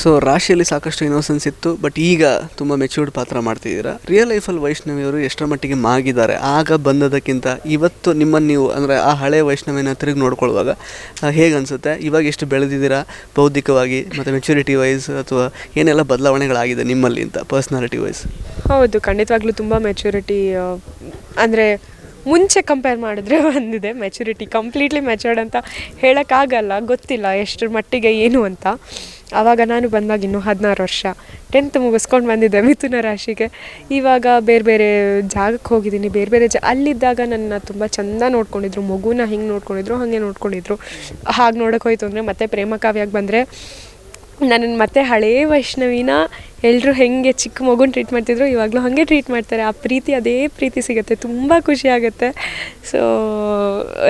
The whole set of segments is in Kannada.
ಸೊ ರಾಶಿಯಲ್ಲಿ ಸಾಕಷ್ಟು ಇನ್ನೋಸೆನ್ಸ್ ಇತ್ತು ಬಟ್ ಈಗ ತುಂಬ ಮೆಚೂರ್ಡ್ ಪಾತ್ರ ಮಾಡ್ತಿದ್ದೀರಾ? ರಿಯಲ್ ಲೈಫಲ್ಲಿ ವೈಷ್ಣವಿ ಅವರು ಎಷ್ಟರ ಮಟ್ಟಿಗೆ ಮಾಗಿದ್ದಾರೆ? ಆಗ ಬಂದದಕ್ಕಿಂತ ಇವತ್ತು ನಿಮ್ಮನ್ನು ನೀವು, ಅಂದರೆ ಆ ಹಳೆ ವೈಷ್ಣವಿನ ತಿರುಗಿ ನೋಡ್ಕೊಳ್ಳುವಾಗ ಹೇಗೆ ಅನಿಸುತ್ತೆ? ಇವಾಗ ಎಷ್ಟು ಬೆಳೆದಿದ್ದೀರಾ? ಬೌದ್ಧಿಕವಾಗಿ, ಮತ್ತು ಮೆಚುರಿಟಿ ವೈಸ್ ಅಥವಾ ಏನೆಲ್ಲ ಬದಲಾವಣೆಗಳಾಗಿದೆ ನಿಮ್ಮಲ್ಲಿ ಅಂತ ಪರ್ಸ್ನಾಲಿಟಿ ವೈಸ್ ಹೌದು, ಖಂಡಿತವಾಗ್ಲೂ ತುಂಬ ಮೆಚುರಿಟಿ ಅಂದರೆ ಮುಂಚೆ ಕಂಪೇರ್ ಮಾಡಿದ್ರೆ ಬಂದಿದೆ. ಮೆಚುರಿಟಿ ಕಂಪ್ಲೀಟ್ಲಿ ಮೆಚೂರ್ಡ್ ಅಂತ ಹೇಳೋಕ್ಕಾಗಲ್ಲ, ಗೊತ್ತಿಲ್ಲ ಎಷ್ಟರ ಮಟ್ಟಿಗೆ ಏನು ಅಂತ. ಆವಾಗ ನಾನು ಬಂದಾಗ ಇನ್ನೂ ಹದಿನಾರು ವರ್ಷ. ಟೆಂತ್ ಮುಗಿಸ್ಕೊಂಡು ಬಂದಿದ್ದೆ ಮಿಥುನ ರಾಶಿಗೆ. ಇವಾಗ ಬೇರೆ ಬೇರೆ ಜಾಗಕ್ಕೆ ಹೋಗಿದ್ದೀನಿ. ಬೇರೆ ಬೇರೆ ಜ ಅಲ್ಲಿದ್ದಾಗ ನನ್ನ ತುಂಬ ಚೆಂದ ನೋಡ್ಕೊಂಡಿದ್ರು. ಮಗುನ ಹಿಂಗೆ ನೋಡ್ಕೊಂಡಿದ್ರು, ಹಾಗೆ ನೋಡ್ಕೊಂಡಿದ್ರು. ಹಾಗೆ ನೋಡೋಕೆ ಹೋಯ್ತು ಅಂದರೆ ಮತ್ತೆ ಪ್ರೇಮ ಕಾವ್ಯಾಗಿ ಬಂದರೆ ನನ್ನನ್ನು ಮತ್ತೆ ಹಳೇ ವೈಷ್ಣವಿನ ಎಲ್ಲರೂ ಹೆಂಗೆ ಚಿಕ್ಕ ಮಗುನ ಟ್ರೀಟ್ ಮಾಡ್ತಿದ್ರು, ಇವಾಗಲೂ ಹಾಗೆ ಟ್ರೀಟ್ ಮಾಡ್ತಾರೆ. ಆ ಪ್ರೀತಿ, ಅದೇ ಪ್ರೀತಿ ಸಿಗುತ್ತೆ. ತುಂಬ ಖುಷಿ ಆಗುತ್ತೆ. ಸೊ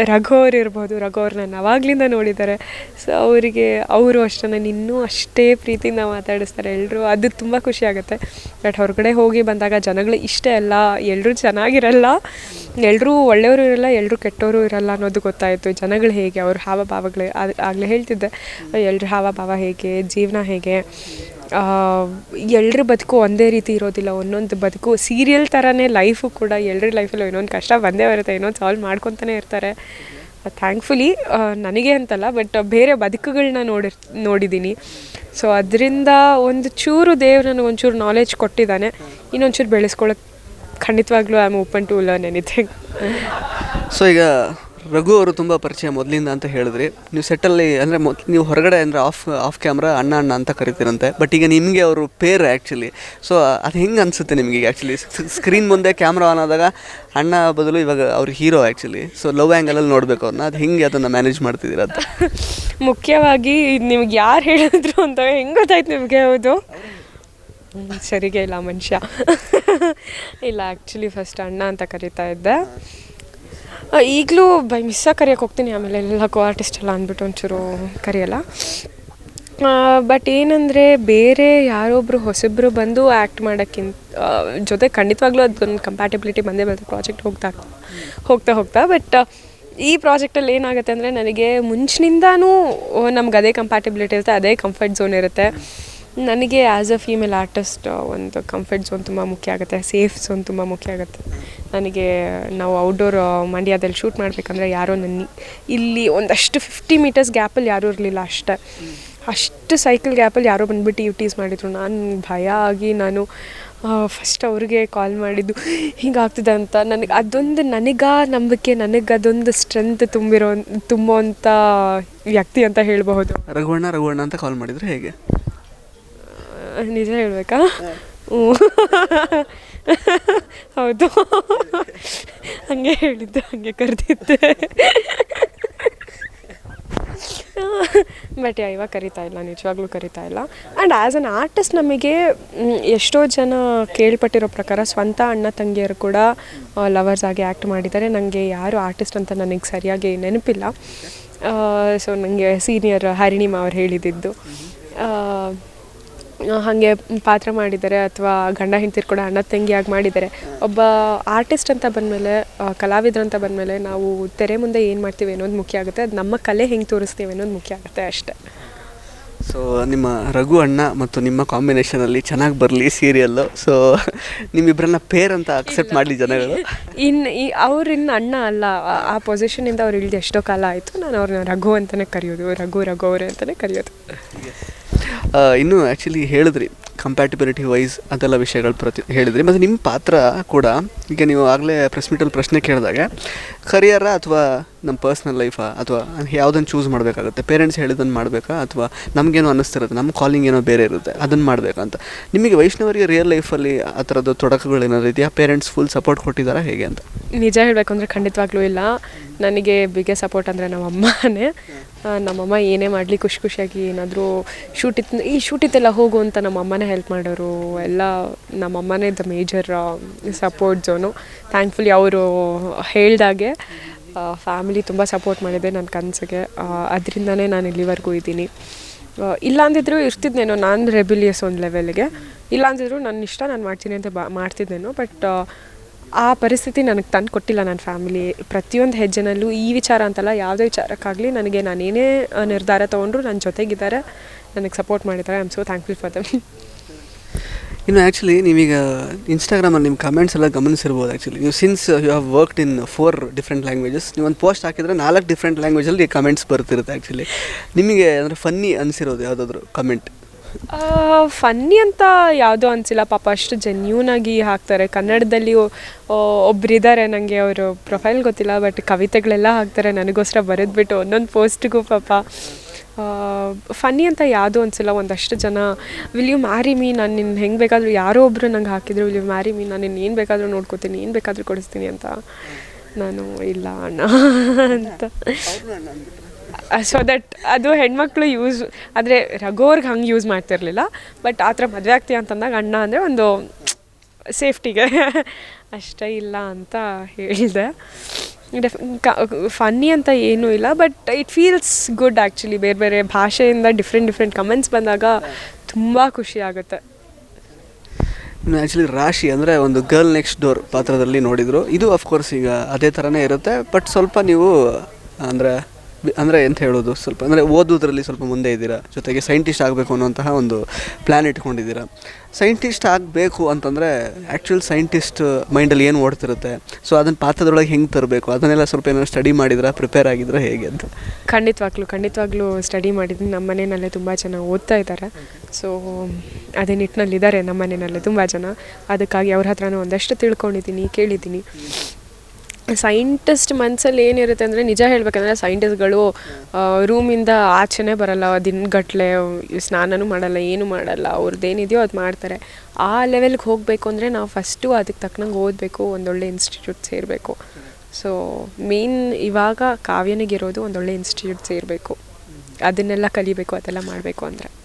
ರಘು ಅವ್ರು ಇರ್ಬೋದು. ರಘು ಅವ್ರು ನನ್ನ ಅವಾಗಲಿಂದ ನೋಡಿದ್ದಾರೆ. ಸೊ ಅವರಿಗೆ, ಅವರು ಅಷ್ಟೇ, ನಾನು ಇನ್ನೂ ಅಷ್ಟೇ ಪ್ರೀತಿಯಿಂದ ಮಾತಾಡಿಸ್ತಾರೆ. ಎಲ್ಲರೂ ಅದು ತುಂಬ ಖುಷಿ ಆಗುತ್ತೆ. ಬಟ್ ಹೊರಗಡೆ ಹೋಗಿ ಬಂದಾಗ ಜನಗಳು ಇಷ್ಟೇ ಅಲ್ಲ. ಎಲ್ಲರೂ ಚೆನ್ನಾಗಿರಲ್ಲ. ಎಲ್ಲರೂ ಒಳ್ಳೆಯವರು ಇರಲ್ಲ ಎಲ್ಲರೂ ಕೆಟ್ಟವರು ಇರಲ್ಲ ಅನ್ನೋದು ಗೊತ್ತಾಯಿತು. ಜನಗಳು ಹೇಗೆ, ಅವ್ರ ಹಾವಭಾವಗಳು ಆಗಲೇ ಹೇಳ್ತಿದ್ದೆ. ಎಲ್ಲರ ಹಾವಭಾವ ಹೇಗೆ, ಜೀವನ ಹೇಗೆ? ಎಲ್ಲರ ಬದುಕು ಒಂದೇ ರೀತಿ ಇರೋದಿಲ್ಲ. ಒಂದೊಂದು ಬದುಕು ಸೀರಿಯಲ್ ಥರನೇ ಲೈಫು ಕೂಡ ಎಲ್ಲರ ಲೈಫಲ್ಲೂ ಇನ್ನೊಂದು ಕಷ್ಟ ಬಂದೇ ಬರುತ್ತೆ, ಇನ್ನೊಂದು ಸಾಲ್ವ್ ಮಾಡ್ಕೊತಾನೆ ಇರ್ತಾರೆ. ಥ್ಯಾಂಕ್ಫುಲಿ ನನಗೆ ಅಂತಲ್ಲ ಬಟ್ ಬೇರೆ ಬದುಕುಗಳನ್ನ ನೋಡಿರ್ ನೋಡಿದ್ದೀನಿ ಸೊ ಅದರಿಂದ ಒಂದು ಚೂರು ದೇವ್ರು ನನಗೆ ಒಂಚೂರು ನಾಲೆಜ್ ಕೊಟ್ಟಿದ್ದಾನೆ. ಇನ್ನೊಂಚೂರು ಬೆಳೆಸ್ಕೊಳ್ಳೋಕೆ ಖಂಡಿತವಾಗ್ಲೂ I am open to learn anything so ಈಗ ರಘು ಅವರು ತುಂಬ ಪರಿಚಯ ಮೊದಲಿಂದ ಅಂತ ಹೇಳಿದ್ರಿ. ನೀವು ಸೆಟ್ಟಲ್ಲಿ ಅಂದರೆ ನೀವು ಹೊರಗಡೆ ಅಂದರೆ ಆಫ್ ಆಫ್ ಕ್ಯಾಮ್ರಾ ಅಣ್ಣ ಅಣ್ಣ ಅಂತ ಕರಿತೀರಂತೆ. ಬಟ್ ಈಗ ನಿಮಗೆ ಅವರು ಪೇರ್ ಆ್ಯಕ್ಚುಲಿ ಸೊ ಅದು ಹೆಂಗೆ ಅನಿಸುತ್ತೆ ನಿಮಗೆ ಆ್ಯಕ್ಚುಲಿ ಸ್ಕ್ರೀನ್ ಮುಂದೆ ಕ್ಯಾಮ್ರಾ ಆನ್ ಆದಾಗ ಅಣ್ಣ ಬದಲು ಇವಾಗ ಅವ್ರ ಹೀರೋ ಆ್ಯಕ್ಚುಲಿ ಸೊ ಲವ್ ಆ್ಯಂಗಲಲ್ಲಿ ನೋಡಬೇಕು ಅವ್ರನ್ನ ಅದು ಹೆಂಗೆ ಅದನ್ನು ಮ್ಯಾನೇಜ್ ಮಾಡ್ತಿದ್ದೀರ ಅಂತ? ಮುಖ್ಯವಾಗಿ ನಿಮ್ಗೆ ಯಾರು ಹೇಳಿದ್ರು ಅಂತ ಹೆಂಗೆ ಗೊತ್ತಾಯ್ತು ನಿಮಗೆ ಹೌದು? ಸರಿಗೆ ಇಲ್ಲ ಮನುಷ್ಯ. ಇಲ್ಲ ಆ್ಯಕ್ಚುಲಿ ಫಸ್ಟ್ ಅಣ್ಣ ಅಂತ ಕರಿತಾ ಇದ್ದೆ. ಈಗಲೂ ಬೈ ಮಿಸ್ಸಾಗಿ ಕರಿಯೋಕೆ ಹೋಗ್ತೀನಿ, ಆಮೇಲೆ ಎಲ್ಲ ಕೋ ಆರ್ಟಿಸ್ಟ್ ಎಲ್ಲ ಅಂದ್ಬಿಟ್ಟು ಒಂಚೂರು ಕರೆಯಲ್ಲ. ಬಟ್ ಏನಂದರೆ ಬೇರೆ ಯಾರೊಬ್ಬರು ಹೊಸಬ್ರು ಬಂದು ಆ್ಯಕ್ಟ್ ಮಾಡೋಕ್ಕಿಂತ ಜೊತೆ ಖಂಡಿತವಾಗ್ಲೂ ಅದೊಂದು ಕಂಪ್ಯಾಟಿಬಿಲಿಟಿ ಬಂದೇ ಬರುತ್ತೆ ಪ್ರಾಜೆಕ್ಟ್ ಹೋಗ್ತಾ ಹೋಗ್ತಾ ಹೋಗ್ತಾ. ಬಟ್ ಈ ಪ್ರಾಜೆಕ್ಟಲ್ಲಿ ಏನಾಗುತ್ತೆ ಅಂದರೆ ನನಗೆ ಮುಂಚಿನಿಂದಾನೂ ನಮ್ಗೆ ಅದೇ ಕಂಪ್ಯಾಟಿಬಿಲಿಟಿ ಇರುತ್ತೆ, ಅದೇ ಕಂಫರ್ಟ್ ಝೋನ್ ಇರುತ್ತೆ. ನನಗೆ ಆ್ಯಸ್ ಅ ಫೀಮೇಲ್ ಆರ್ಟಿಸ್ಟ್ ಒಂದು ಕಂಫರ್ಟ್ ಝೋನ್ ತುಂಬ ಮುಖ್ಯ ಆಗುತ್ತೆ ಸೇಫ್ ಝೋನ್ ತುಂಬ ಮುಖ್ಯ ಆಗುತ್ತೆ. ನನಗೆ ನಾವು ಔಟ್ಡೋರ್ ಮಂಡ್ಯದಲ್ಲಿ ಶೂಟ್ ಮಾಡಬೇಕಂದ್ರೆ ಯಾರೋ ನನ್ನ ಇಲ್ಲಿ ಒಂದಷ್ಟು ಫಿಫ್ಟಿ ಮೀಟರ್ಸ್ ಗ್ಯಾಪಲ್ಲಿ ಯಾರೂ ಇರಲಿಲ್ಲ ಅಷ್ಟೇ. ಅಷ್ಟು ಸೈಕಲ್ ಗ್ಯಾಪಲ್ಲಿ ಯಾರೋ ಬಂದುಬಿಟ್ಟು ಯೂಟೀಸ್ ಮಾಡಿದ್ರು. ನಾನು ಭಯ ಆಗಿ ನಾನು ಫಸ್ಟ್ ಅವ್ರಿಗೆ ಕಾಲ್ ಮಾಡಿದ್ದು, ಹಿಂಗಾಗ್ತಿದೆ ಅಂತ. ನನಗೆ ಅದೊಂದು ನನಗೆ ನಂಬಿಕೆ, ನನಗೆ ಅದೊಂದು ಸ್ಟ್ರೆಂತ್ ತುಂಬಿರೋ ತುಂಬುವಂಥ ವ್ಯಕ್ತಿ ಅಂತ ಹೇಳಬಹುದು. ರಘುವಣ್ಣ ರಘುವಣ್ಣ ಅಂತ ಕಾಲ್ ಮಾಡಿದರೆ ಹೇಗೆ? ನಿಜ ಹೇಳ್ಬೇಕಾ? ಹ್ಞೂ ಹೌದು. ಹಂಗೆ ಹೇಳಿದ್ದೆ ಹಂಗೆ ಕರೆದಿದ್ದೆ. ಬಟ್ ಇವಾಗ ಕರಿತಾ ಇಲ್ಲ ನಿಜವಾಗ್ಲೂ ಕರಿತಾ ಇಲ್ಲ. ಆ್ಯಂಡ್ ಆ್ಯಸ್ ಅನ್ ಆರ್ಟಿಸ್ಟ್ ನಮಗೆ ಎಷ್ಟೋ ಜನ ಕೇಳ್ಪಟ್ಟಿರೋ ಪ್ರಕಾರ ಸ್ವಂತ ಅಣ್ಣ ತಂಗಿಯರು ಕೂಡ ಲವರ್ಸ್ ಆಗಿ ಆ್ಯಕ್ಟ್ ಮಾಡಿದ್ದಾರೆ. ನನಗೆ ಯಾರು ಆರ್ಟಿಸ್ಟ್ ಅಂತ ನನಗೆ ಸರಿಯಾಗಿ ನೆನಪಿಲ್ಲ. ಸೊ ನನಗೆ ಸೀನಿಯರ್ ಹರಿಣಿಮಾ ಅವ್ರು ಹೇಳಿದ್ದು. ಹಾಗೆ ಪಾತ್ರ ಮಾಡಿದ್ದಾರೆ ಅಥವಾ ಗಂಡ ಹೆಂಡ್ತಿರು ಕೂಡ ಅಣ್ಣ ತಂಗಿಯಾಗಿ ಮಾಡಿದ್ದಾರೆ. ಒಬ್ಬ ಆರ್ಟಿಸ್ಟ್ ಅಂತ ಬಂದಮೇಲೆ ಕಲಾವಿದ್ರು ಅಂತ ಬಂದಮೇಲೆ ನಾವು ತೆರೆ ಮುಂದೆ ಏನು ಮಾಡ್ತೀವಿ ಅನ್ನೋದು ಮುಖ್ಯ ಆಗುತ್ತೆ. ಅದು ನಮ್ಮ ಕಲೆ ಹೆಂಗೆ ತೋರಿಸ್ತೀವಿ ಅನ್ನೋದು ಮುಖ್ಯ ಆಗುತ್ತೆ ಅಷ್ಟೇ. ಸೊ ನಿಮ್ಮ ರಘು ಅಣ್ಣ ಮತ್ತು ನಿಮ್ಮ ಕಾಂಬಿನೇಷನಲ್ಲಿ ಚೆನ್ನಾಗಿ ಬರಲಿ ಸೀರಿಯಲ್ಲು ಸೊ ನಿಮ್ಮಿಬ್ಬರನ್ನ ಪೇರ್ ಅಂತ ಅಕ್ಸೆಪ್ಟ್ ಮಾಡಲಿ ಜನಗಳು. ಇನ್ನು ಈ ಅವ್ರಿನ್ನು ಅಣ್ಣ ಅಲ್ಲ ಆ- ಪೊಸಿಷನಿಂದ ಅವ್ರು ಇಳಿದು ಎಷ್ಟೋ ಕಾಲ ಆಯಿತು. ನಾನು ಅವ್ರನ್ನ ರಘು ಅಂತಲೇ ಕರೆಯೋದು. ರಘು ರಘು ಅವರೇ ಅಂತಲೇ ಕರೆಯೋದು. ಇನ್ನು ಆ್ಯಕ್ಚುಲಿ ಹೇಳಿದ್ರಿ. ಕಂಪ್ಯಾಟಿಬಿಲಿಟಿ ವೈಸ್ ಅದೆಲ್ಲ ವಿಷಯಗಳು ಪ್ರತಿ ಹೇಳಿದ್ರಿ. ಮತ್ತು ನಿಮ್ಮ ಪಾತ್ರ ಕೂಡ, ಈಗ ನೀವು ಆಗಲೇ ಪ್ರೆಸ್ ಮೀಟಲ್ಲಿ ಪ್ರಶ್ನೆ ಕೇಳಿದಾಗ ಕರಿಯರ ಅಥವಾ ನಮ್ಮ ಪರ್ಸ್ನಲ್ ಲೈಫಾ ಅಥವಾ ಯಾವುದನ್ನು ಚೂಸ್ ಮಾಡಬೇಕಾಗುತ್ತೆ? ಪೇರೆಂಟ್ಸ್ ಹೇಳಿದ್ದನ್ನು ಮಾಡಬೇಕಾ? ಅಥವಾ ನಮಗೇನೋ ಅನ್ನಿಸ್ತಿರುತ್ತೆ ನಮ್ಮ ಕಾಲಿಂಗ್ ಏನೋ ಬೇರೆ ಇರುತ್ತೆ ಅದನ್ನು ಮಾಡಬೇಕಂತ ನಿಮಗೆ ವೈಷ್ಣವರಿಗೆ ರಿಯಲ್ ಲೈಫಲ್ಲಿ ಆ ಥರದ್ದು ತೊಡಕುಗಳು ಏನಾದ್ರು ಇದೆಯಾ? ಪೇರೆಂಟ್ಸ್ ಫುಲ್ ಸಪೋರ್ಟ್ ಕೊಟ್ಟಿದ್ದಾರಾ ಹೇಗೆ ಅಂತ? ನಿಜ ಹೇಳಬೇಕು ಅಂದರೆ ಖಂಡಿತವಾಗ್ಲೂ ಇಲ್ಲ. ನನಗೆ ಬಿಗ್ಗೆ ಸಪೋರ್ಟ್ ಅಂದರೆ ನಮ್ಮ ಅಮ್ಮನೇ. ನಮ್ಮಮ್ಮ ಏನೇ ಮಾಡಲಿ ಖುಷಿ ಖುಷಿಯಾಗಿ ಏನಾದರೂ ಶೂಟ್ ಈ ಶೂಟ್ ಇತ್ತೆಲ್ಲ ಹೋಗು ಅಂತ ನಮ್ಮ ಅಮ್ಮನೇ ಹೆಲ್ಪ್ ಮಾಡೋರು, ಎಲ್ಲ ನಮ್ಮಮ್ಮನೇ the major support zone thankfully ಅವರು ಹೇಳ್ದಾಗೆ ಫ್ಯಾಮಿಲಿ ತುಂಬ ಸಪೋರ್ಟ್ ಮಾಡಿದೆ ನನ್ನ ಕನಸಿಗೆ. ಅದರಿಂದನೇ ನಾನು ಇಲ್ಲಿವರೆಗೂ ಇದ್ದೀನಿ. ಇಲ್ಲಾಂದಿದ್ರು ಇರ್ತಿದ್ದೇನೋ ನಾನು ರೆಬಿಲಿಯಸ್ ಒಂದು ಲೆವೆಲ್ಗೆ ಇಲ್ಲ ಅಂದಿದ್ರು ನನ್ನ ಇಷ್ಟ, ನಾನು ಮಾಡ್ತೀನಿ ಅಂತ ಬಾ ಮಾಡ್ತಿದ್ದೇನೋ ಬಟ್ ಆ ಪರಿಸ್ಥಿತಿ ನನಗೆ ತಂದು ಕೊಟ್ಟಿಲ್ಲ ನನ್ನ ಫ್ಯಾಮಿಲಿ ಪ್ರತಿಯೊಂದು ಹೆಜ್ಜೆನಲ್ಲೂ ಈ ವಿಚಾರ ಅಂತಲ್ಲ, ಯಾವುದೇ ವಿಚಾರಕ್ಕಾಗಲಿ ನನಗೆ ನಾನೇನೇ ನಿರ್ಧಾರ ತೊಗೊಂಡ್ರು ನನ್ನ ಜೊತೆಗಿದ್ದಾರೆ, ನನಗೆ ಸಪೋರ್ಟ್ ಮಾಡಿದ್ದಾರೆ. I am so thankful for them ಇನ್ನು ಆ್ಯಕ್ಚುಲಿ ನೀವೀಗ ಇನ್ಸ್ಟಾಗ್ರಾಮಲ್ಲಿ ನಿಮ್ಮ ಕಮೆಂಟ್ಸ್ ಎಲ್ಲ ಗಮನಿಸಿರ್ಬೋದು ಆ್ಯಕ್ಚುಲಿ ನೀವು since you have worked in four different languages ನೀವು ಒಂದು ಪೋಸ್ಟ್ ಹಾಕಿದರೆ ನಾಲ್ಕು ಡಿಫ್ರೆಂಟ್ ಲ್ಯಾಂಗ್ವೇಜಲ್ಲಿ ಕಮೆಂಟ್ಸ್ ಬರ್ತಿರುತ್ತೆ ಆ್ಯಕ್ಚುಲಿ ನಿಮಗೆ ಅಂದರೆ ಫನ್ನಿ ಅನಿಸಿರೋದು ಯಾವುದಾದ್ರು ಕಮೆಂಟ್ ಫನ್ನಿ ಅಂತ ಯಾವುದೂ ಅನಿಸಿಲ್ಲ. ಪಾಪ ಅಷ್ಟು ಜೆನ್ಯೂನಾಗಿ ಹಾಕ್ತಾರೆ. ಕನ್ನಡದಲ್ಲಿ ಒಬ್ಬರಿದ್ದಾರೆ ನನಗೆ ಅವರು ಪ್ರೊಫೈಲ್ ಗೊತ್ತಿಲ್ಲ ಬಟ್ ಕವಿತೆಗಳೆಲ್ಲ ಹಾಕ್ತಾರೆ. ನನಗೋಸ್ಕರ ಬರೆದ್ಬಿಟ್ಟು ಒಂದೊಂದು ಪೋಸ್ಟ್ಗೂ ಪಾಪ ಫನ್ನಿ ಅಂತ ಯಾವುದೂ ಅನಿಸಿಲ್ಲ. ಒಂದಷ್ಟು ಜನ ವಿಲ್ ಯು ಮ್ಯಾರಿ ಮೀ ನಾನು ನಿನ್ನ ಹೆಂಗೆ ಬೇಕಾದರೂ ಯಾರೋ ಒಬ್ಬರು ನಂಗೆ ಹಾಕಿದ್ರು. ವಿಲ್ ಯು ಮ್ಯಾರಿ ಮೀ ನಾನು ನಿನ್ನ ಏನು ಬೇಕಾದರೂ ನೋಡ್ಕೋತೀನಿ. ಏನು ಬೇಕಾದರೂ ಕೊಡಿಸ್ತೀನಿ ಅಂತ ನಾನು, ಇಲ್ಲ ಅಣ್ಣ ಅಂತ. ಸೊ ದಟ್ ಅದು ಹೆಣ್ಮಕ್ಳು ಯೂಸ್ ಆದರೆ ರಘೋರ್ಗೆ ಹಂಗೆ ಯೂಸ್ ಮಾಡ್ತಿರ್ಲಿಲ್ಲ. ಬಟ್ ಆ ಥರ ಮದುವೆ ಆಗ್ತೀಯ ಅಂತಂದಾಗ ಅಣ್ಣ ಅಂದರೆ ಒಂದು ಸೇಫ್ಟಿಗೆ ಅಷ್ಟೇ ಇಲ್ಲ ಅಂತ ಹೇಳಿದೆ. ಡೆಫ್ ಫನ್ನಿ ಅಂತ ಏನೂ ಇಲ್ಲ but it feels good actually ಬೇರೆ ಬೇರೆ ಭಾಷೆಯಿಂದ ಡಿಫ್ರೆಂಟ್ ಡಿಫ್ರೆಂಟ್ ಕಮೆಂಟ್ಸ್ ಬಂದಾಗ ತುಂಬ ಖುಷಿ ಆಗುತ್ತೆ. ಆ್ಯಕ್ಚುಲಿ ರಾಶಿ ಅಂದರೆ ಒಂದು ಗರ್ಲ್ ನೆಕ್ಸ್ಟ್ ಡೋರ್ ಪಾತ್ರದಲ್ಲಿ ನೋಡಿದರು. ಇದು ಅಫ್ಕೋರ್ಸ್ ಈಗ ಅದೇ ಥರನೇ ಇರುತ್ತೆ ಬಟ್ ಸ್ವಲ್ಪ ನೀವು ಅಂದರೆ ಅಂದರೆ ಎಂತ ಹೇಳೋದು? ಸ್ವಲ್ಪ ಅಂದರೆ ಓದೋದ್ರಲ್ಲಿ ಸ್ವಲ್ಪ ಮುಂದೆ ಇದ್ದೀರಾ? ಜೊತೆಗೆ ಸೈಂಟಿಸ್ಟ್ ಆಗಬೇಕು ಅನ್ನೋಂತಹ ಒಂದು ಪ್ಲ್ಯಾನ್ ಇಟ್ಕೊಂಡಿದ್ದೀರಾ? ಸೈಂಟಿಸ್ಟ್ ಆಗಬೇಕು ಅಂತಂದರೆ ಆ್ಯಕ್ಚುಲ್ ಸೈಂಟಿಸ್ಟ್ ಮೈಂಡಲ್ಲಿ ಏನು ಓಡ್ತಿರುತ್ತೆ? ಸೊ ಅದನ್ನು ಪಾತ್ರದೊಳಗೆ ಹೆಂಗೆ ತರಬೇಕು? ಅದನ್ನೆಲ್ಲ ಸ್ವಲ್ಪ ಏನಾದ್ರು ಸ್ಟಡಿ ಮಾಡಿದ್ರೆ? ಪ್ರಿಪೇರ್ ಆಗಿದ್ರೆ ಹೇಗೆ ಅಂತ? ಖಂಡಿತವಾಗ್ಲೂ ಖಂಡಿತವಾಗ್ಲೂ ಸ್ಟಡಿ ಮಾಡಿದ್ದೀನಿ. ನಮ್ಮ ಮನೆಯಲ್ಲೇ ತುಂಬ ಜನ ಓದ್ತಾ ಇದ್ದಾರೆ. ಸೊ ಅದೇ ನಿಟ್ಟಿನಲ್ಲಿದ್ದಾರೆ ನಮ್ಮ ಮನೆಯಲ್ಲೇ ತುಂಬ ಜನ. ಅದಕ್ಕಾಗಿ ಅವ್ರ ಹತ್ರನೂ ಒಂದಷ್ಟು ತಿಳ್ಕೊಂಡಿದ್ದೀನಿ, ಕೇಳಿದ್ದೀನಿ. ಸೈಂಟಿಸ್ಟ್ ಮನಸ್ಸಲ್ಲಿ ಏನಿರುತ್ತೆ ಅಂದರೆ ನಿಜ ಹೇಳ್ಬೇಕಂದ್ರೆ ಸೈಂಟಿಸ್ಟ್ಗಳು ರೂಮಿಂದ ಆಚೆನೇ ಬರಲ್ಲ, ದಿನಗಟ್ಲೆ ಸ್ನಾನನೂ ಮಾಡಲ್ಲ, ಏನು ಮಾಡಲ್ಲ ಅವ್ರದ್ದೇನಿದೆಯೋ ಅದು ಮಾಡ್ತಾರೆ. ಆ ಲೆವೆಲ್ಗೆ ಹೋಗಬೇಕು ಅಂದರೆ ನಾವು ಫಸ್ಟು ಅದಕ್ಕೆ ತಕ್ಕನಂಗೆ ಓದಬೇಕು, ಒಂದೊಳ್ಳೆ ಇನ್ಸ್ಟಿಟ್ಯೂಟ್ ಸೇರಬೇಕು. ಸೊ ಮೇನ್ ಇವಾಗ ಕಾವ್ಯನಿಗಿರೋದು ಒಂದೊಳ್ಳೆ ಇನ್ಸ್ಟಿಟ್ಯೂಟ್ ಸೇರಬೇಕು. ಅದನ್ನೆಲ್ಲ ಕಲಿಬೇಕು, ಅದೆಲ್ಲ ಮಾಡಬೇಕು ಅಂದರೆ.